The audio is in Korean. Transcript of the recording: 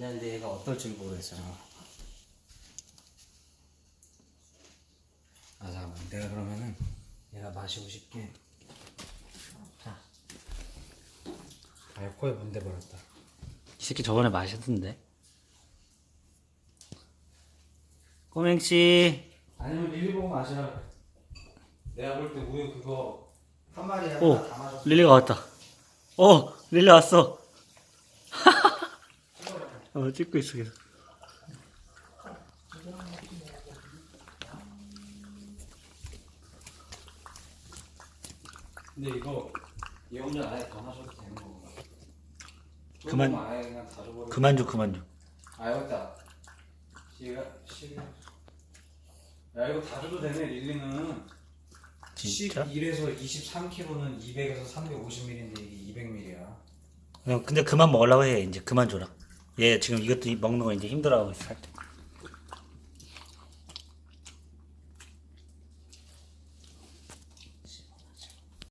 근데 얘가 어떨지 모르겠잖아. 아 잠깐만 내가 그러면은 얘가 마시고 싶게 자. 아 코에 문대 버렸다. 이 새끼 저번에 마셨던데. 꼬맹씨. 아니면 리리 보고 마시라. 그래. 내가 볼 때 우유 그거 한 마리에 오, 하나 다 마셨어. 릴리가 왔다. 어, 릴리 왔어. 어, 찍고 있어 계속. 근데 이거 얘 혼자 아예 다 마셔도 되는 건가? 그만- 조금 아예 그냥 다 줘버려. 그만 줘, 그만 줘. 아 여기다. 얘가 시. 야 이거 다 줘도 되네 릴리는. 진짜? 11에서 23kg는 200에서 350ml인데 이게 200ml야. 어, 근데 그만 먹으려고 해, 이제. 그만 줘라. 얘 지금 이것도 먹는 거 이제 힘들어하고 있어, 살짝.